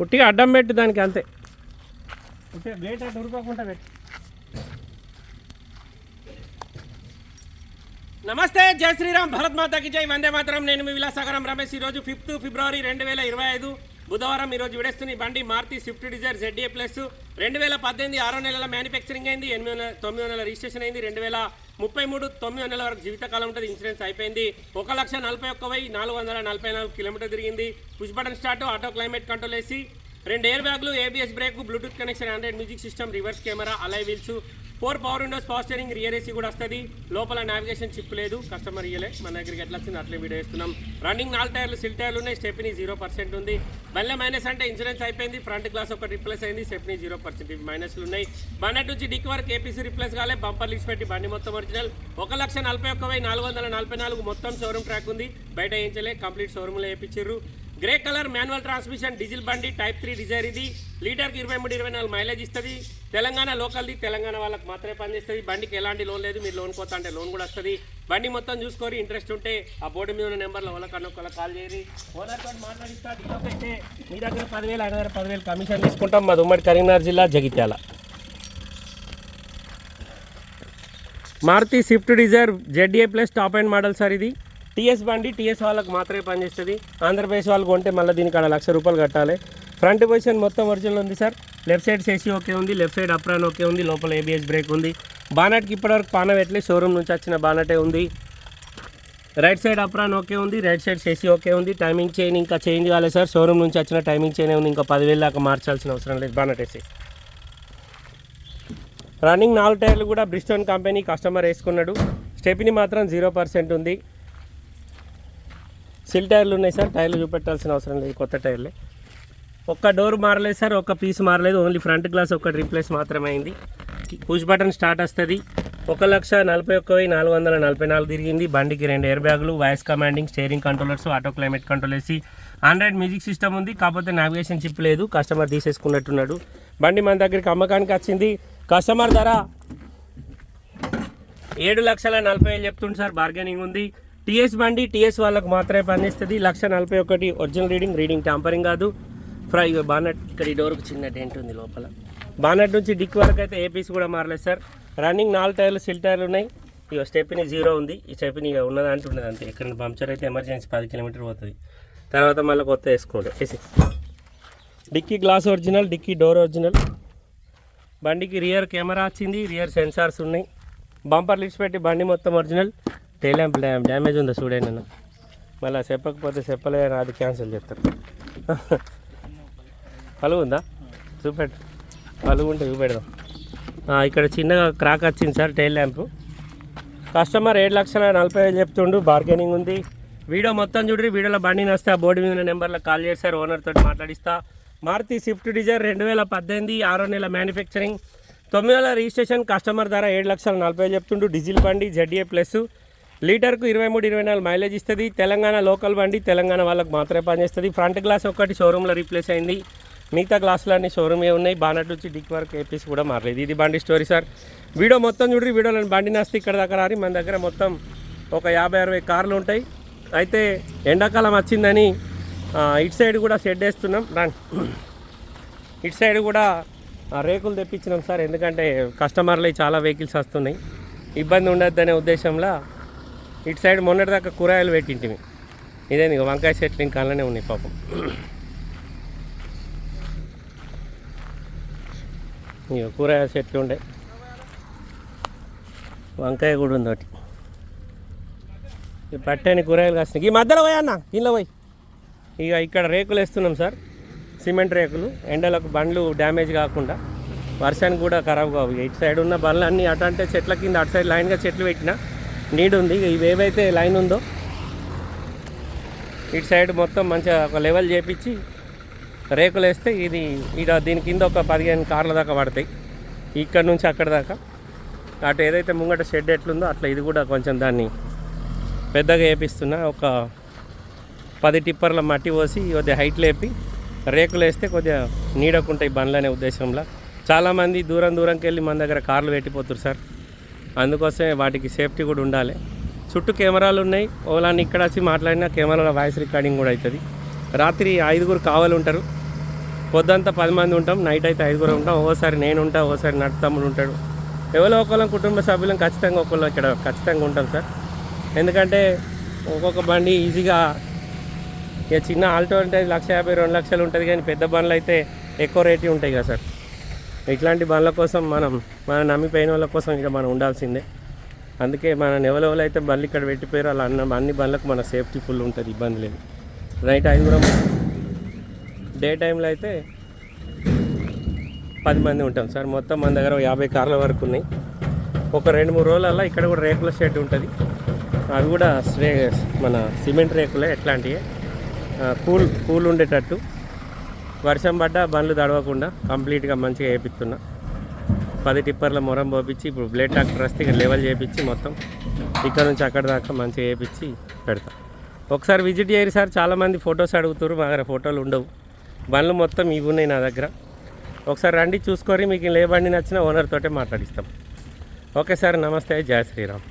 పుట్టిగా అడ్డం పెట్టి దానికి అంతే. ఉరుకోకుండా పెట్టి. నమస్తే జై శ్రీరామ్ భరత్ మాతాకి జై వందే మాతరం. నేను మీ విలాసాగరం రమేష్. ఈరోజు ఫిఫ్త్ ఫిబ్రవరి రెండు వేల ఇరవై ఐదు బుధవారం ఈరోజు విడేస్తున్న ఈ బండి Maruti Swift Dzire ZA plus రెండు వేల పద్దెనిమిది ఆరో నెలల మ్యానుఫ్యాక్చరింగ్ అయింది ఎనిమిది తొమ్మిది నెలల రిజిస్ట్రేషన్ అయింది రెండు వేల ముప్పై మూడు తొమ్మిది నెలల వరకు జీవితకాలం ఉంటుంది. ఇన్సూరెన్స్ అయిపోయింది. ఒక లక్ష నలభై ఒక్క వెయ్యి నాలుగు వందల నలభై నాలుగు కిలోమీటర్ తిరిగింది. Push button start auto climate control వేసి రెండు ఎయిర్ బ్యాగ్లు ABS brake Bluetooth connection Android music system reverse camera alloy wheels. Four power windows power steering rear AC కూడా వస్తుంది. లోపల నావిగేషన్ చిప్ లేదు. కస్టమర్ ఇయ్యలే. మన దగ్గరికి ఎట్లా వచ్చింది అట్లే వీడియో ఇస్తున్నాం రన్నింగ్ నాలుగు టైర్లు సిల్ టైర్లు ఉన్నాయి. స్టెప్నీ జీరో పర్సెంట్ ఉంది. మళ్ళీ మైనస్ అంటే ఇన్సూరెన్స్ అయిపోయింది. ఫ్రంట్ గ్లాస్ ఒకటి రిప్లేస్ అయింది. స్టెప్నీ జీరో పర్సెంట్ ఇవి మైనస్లు ఉన్నాయి. బండెట్ నుంచి డిక్ వరకు ఏపీసీ రిప్లేస్ కాలే. బంపర్ లిక్స్ పెట్టి బండి మొత్తం ఒరిజినల్. ఒక లక్ష నలభై ఒక్క వెయ్యి నాలుగు వందల నలభై నాలుగు మొత్తం షోరూమ్ ట్రాక్ ఉంది. బయట వేయించలే కంప్లీట్ షోరూమ్లో వేయించారు grey colour manual transmission diesel బండి టైప్ త్రీ డిజైర్ ఇది. లీటర్కి ఇరవై మూడు ఇరవై నాలుగు మైలేజ్ ఇస్తుంది. తెలంగాణ లోకల్ది తెలంగాణ వాళ్ళకి మాత్రమే పనిచేస్తుంది బండికి ఎలాంటి లోన్ లేదు. మీరు లోన్ కోతా అంటే లోన్ కూడా వస్తుంది. బండి మొత్తం చూసుకొని ఇంట్రెస్ట్ ఉంటే ఆ బోర్డు మీద ఉన్న నెంబర్లో వాళ్ళకన్నా ఒకళ్ళ కాల్ చేయండి ఓనర్తో తోటి మాట్లాడిస్తా అయితే మీ దగ్గర పదివేలు ఆయన దగ్గర పదివేలు కమిషన్ తీసుకుంటాం. మాది ఉమ్మడి కరీంనగర్ జిల్లా Jagtial. Maruti Swift Dzire ZA plus top and model sir ఇది. టీఎస్ బండి టీఎస్ వాళ్ళకి మాత్రమే పనిచేస్తుంది. ఆంధ్రప్రదేశ్ వాళ్ళు కొంటే మళ్ళీ దీనికి ఆడ లక్ష రూపాయలు కట్టాలి. ఫ్రంట్ పొజిషన్ మొత్తం ఒరిజినల్ ఉంది sir. Left side chassis okay ఉంది లెఫ్ట్ సైడ్ అప్రాన్ ఓకే ఉంది లోపల ఏబిఎస్ బ్రేక్ ఉంది. బానట్కి ఇప్పటివరకు పాన పెట్టలే షోరూమ్ నుంచి వచ్చిన బానటే ఉంది. రైట్ సైడ్ అప్రాన్ ఓకే ఉంది రైట్ సైడ్ సేసీ ఓకే ఉంది. టైమింగ్ చైన్ ఇంకా చేంజ్ కాలేదు సార్. షోరూమ్ నుంచి వచ్చిన టైమింగ్ చైన్ ఉంది. ఇంకా పదివేలు దాకా మార్చాల్సిన అవసరం లేదు బానటేసి వేసి రన్నింగ్ నాలుగు టైర్లు కూడా బ్రిస్టోన్ కంపెనీ కస్టమర్ వేసుకున్నాడు. స్టెప్ని మాత్రం జీరో పర్సెంట్ ఉంది. సిల్ టైర్లు ఉన్నాయి సార్ టైర్లు చూపెట్టాల్సిన అవసరం లేదు కొత్త టైర్లే. ఒక్క డోర్ మారలేదు సార్ ఒక్క పీస్ మారలేదు ఓన్లీ ఫ్రంట్ గ్లాస్ ఒక్కటి రీప్లేస్ మాత్రమే అయింది పుష్ బటన్ స్టార్ట్ వస్తుంది. ఒక లక్ష నలభై ఒక్క వెయ్యి నాలుగు వందల నలభై నాలుగు తిరిగింది. బండికి రెండు ఎయిర్ బ్యాగులు voice commanding steering controllers auto climate control వేసి ఆండ్రాయిడ్ మ్యూజిక్ సిస్టమ్ ఉంది కాకపోతే నావిగేషన్ చిప్ లేదు కస్టమర్ తీసేసుకున్నట్టున్నాడు. బండి మన దగ్గరికి అమ్మకానికి వచ్చింది. కస్టమర్ ధర ఏడు లక్షల నలభై వేలు చెప్తుంది సార్ బార్గెనింగ్ ఉంది. టీఎస్ బండి టీఎస్ వాళ్ళకు మాత్రమే పనిచేస్తుంది. లక్ష నలభై ఒకటి ఒరిజినల్ రీడింగ్ రీడింగ్ ట్యాంపరింగ్ కాదు. ఫ్రై బానట్ ఇక్కడ ఈ డోర్కు చిన్న డెంట్ ఉంది లోపల. బానట్ నుంచి డిక్ వరకు అయితే ఏ పీస్ కూడా మారలేదు సార్. రన్నింగ్ నాలుగు టైర్లు సిల్ టైర్లు ఉన్నాయి. ఇక స్టెప్ని జీరో ఉంది. ఈ స్టెప్ని ఇక ఉన్నదంటే ఉన్నది అంతే ఇక్కడ పంక్చర్ అయితే ఎమర్జెన్సీ పది కిలోమీటర్ పోతుంది. తర్వాత మళ్ళీ కొత్త వేసుకోండి. వేసి dicky glass original dicky door original. బండికి రియర్ కెమెరా వచ్చింది. రియర్ సెన్సార్స్ ఉన్నాయి. బంపర్ లిస్ట్ పెట్టి బండి మొత్తం ఒరిజినల్. టైల్ ల్యాంప్ డ్యామేజ్ ఉందా చూడండి నన్ను మళ్ళీ చెప్పకపోతే చెప్పలే అది క్యాన్సిల్ చేస్తారు. పలుగు ఉందా? చూపెట్టు. పలుగు ఉంటే చూపెడదాం. ఇక్కడ చిన్నగా క్రాక్ వచ్చింది సార్ టైల్ ల్యాంప్. కస్టమర్ ఏడు లక్షల నలభై వేలు చెప్తుండు బార్గెనింగ్ ఉంది. వీడియో మొత్తం చూడ్రి వీడియోలో బండి నస్తే ఆ బోర్డు మీద ఉన్న నెంబర్లో కాల్ చేస్తారు ఓనర్ తోటి మాట్లాడిస్తా. మారుతి స్విఫ్ట్ డిజైర్ రెండు వేల పద్దెనిమిది ఆరో నెల మ్యానుఫ్యాక్చరింగ్ తొమ్మిది వేల రిజిస్ట్రేషన్ కస్టమర్ ధర ఏడు లక్షల నలభై వేలు చెప్తుండు డీజిల్ బండి జెడ్ఏ ప్లస్ లీటర్కు ఇరవై మూడు ఇరవై నాలుగు మైలేజ్ ఇస్తుంది. తెలంగాణ లోకల్ బండి తెలంగాణ వాళ్ళకి మాత్రమే పనిచేస్తుంది. ఫ్రంట్ గ్లాస్ ఒకటి షోరూంలో రీప్లేస్ అయింది. మిగతా గ్లాసులన్నీ షోరూమే ఉన్నాయి. బానట్ నుంచి డిక్ వరకు ఏపీస్ కూడా మారలేదు. ఇది బండి స్టోరీ సార్. వీడియో మొత్తం చూడండి. వీడియోలో బండి నస్తే ఇక్కడ దగ్గర అని మన దగ్గర మొత్తం ఒక యాభై అరవై కార్లు ఉంటాయి. అయితే ఎండాకాలం వచ్చిందని ఇటు సైడ్ కూడా షెడ్ వేస్తున్నాం. రండి ఇటు సైడ్ కూడా రేకులు తెప్పించినాం సార్. ఎందుకంటే కస్టమర్లు చాలా వెహికల్స్ వస్తున్నాయి. ఇబ్బంది ఉండొద్దనే ఉద్దేశంలో ఇటు సైడ్ మొన్నటిదాకా కూరగాయలు పెట్టింటిమి. ఇదే ఇక వంకాయ చెట్లు ఇంకా అలానే ఉన్నాయి పాపం. ఇక కూరగాయల చెట్లు ఉండే. వంకాయ కూడా ఉంది ఒకటి. ఈ పట్టని కూరగాయలు కాస్తాయి ఈ మధ్యలో పోయి అన్న ఇంట్లో పోయి. ఇక ఇక్కడ రేకులు వేస్తున్నాం సార్. సిమెంట్ రేకులు. ఎండలకు బండ్లు డ్యామేజ్ కాకుండా వర్షానికి కూడా ఖరాబ్ కావు. ఇటు సైడ్ ఉన్న బండ్లు అన్నీ అటు అంటే చెట్ల కింద అటు సైడ్ లైన్గా చెట్లు పెట్టిన నీడ్ ఉంది. ఇవేవైతే ఇవి ఏవైతే లైన్ ఉందో ఇటు సైడ్ మొత్తం మంచిగా ఒక లెవెల్ చేపించి రేకులు వేస్తే ఇది ఇక దీని కింద ఒక పదిహేను కార్ల దాకా పడతాయి. ఇక్కడ నుంచి అక్కడ దాకా. అటు ఏదైతే ముంగట షెడ్ ఎట్లుందో అట్లా ఇది కూడా కొంచెం దాన్ని పెద్దగా వేపిస్తున్నా ఒక పది టిప్పర్ల మట్టి పోసి కొద్దిగా హైట్ లేపి రేకులు వేస్తే కొద్దిగా నీడకుంటాయి బండ్లు అనే ఉద్దేశంలో. చాలామంది దూరం దూరంకి వెళ్ళి మన దగ్గర కార్లు పెట్టిపోతారు సార్. అందుకోసమే వాటికి సేఫ్టీ కూడా ఉండాలి. చుట్టూ కెమెరాలు ఉన్నాయి. ఓలాన్ని ఇక్కడ వచ్చి మాట్లాడిన కెమెరాలో వాయిస్ రికార్డింగ్ కూడా అవుతుంది. రాత్రి ఐదుగురు కావాలి ఉంటారు. పొద్దంతా పది మంది ఉంటాం. నైట్ అయితే ఐదుగురు ఉంటాం. ఓసారి నేను ఉంటా ఓసారి నడు తమ్ముడు ఉంటాడు. ఎవరో ఒకళ్ళం కుటుంబ సభ్యులం ఖచ్చితంగా ఒకళ్ళు ఇక్కడ ఖచ్చితంగా ఉంటాం సార్. ఎందుకంటే ఒక్కొక్క బండి ఈజీగా ఇక చిన్న ఆల్టో అంటే లక్ష యాభై రెండు లక్షలు ఉంటుంది కానీ పెద్ద బండ్లు అయితే ఎక్కువ రేటు ఉంటాయి కదా సార్. ఇట్లాంటి బండ్ల కోసం మనం మన నమ్మిపోయిన వాళ్ళ కోసం ఇక్కడ మనం ఉండాల్సిందే. అందుకే మన ఎవరెవరు అయితే బండ్లు ఇక్కడ పెట్టిపోయారు. అలా అన్న అన్ని బండ్లకు మన సేఫ్టీ ఫుల్ ఉంటుంది ఇబ్బంది లేదు. నైట్ ఐదుగురం డే టైంలో అయితే పది మంది ఉంటాం సార్. మొత్తం మన దగ్గర యాభై కార్ల వరకు ఉన్నాయి. ఒక రెండు మూడు రోజులల్లో ఇక్కడ కూడా రేకుల షెడ్ ఉంటుంది. అవి కూడా మన సిమెంట్ రేకులే ఎట్లాంటివి కూల్ కూల్ ఉండేటట్టు. వర్షం పడ్డా బండ్లు తడవకుండా కంప్లీట్గా మంచిగా వేపిస్తున్నా పది టిప్పర్ల మొరం పోపించి ఇప్పుడు బ్లేడ్ ట్రాక్టర్ వస్తే ఇక్కడ లెవెల్ చేపించి మొత్తం ఇక్కడ నుంచి అక్కడ దాకా మంచిగా వేపించి పెడతా. ఒకసారి విజిట్ చేయరు సార్ చాలామంది ఫొటోస్ అడుగుతారు మా దగ్గర ఫోటోలు ఉండవు. బండ్లు మొత్తం ఇవి ఉన్నాయి నా దగ్గర. ఒకసారి రండి చూసుకొని మీకు ఏ బండి నచ్చిన ఓనర్ తోటే మాట్లాడిస్తాం. ఓకే సార్ నమస్తే జయ శ్రీరామ్.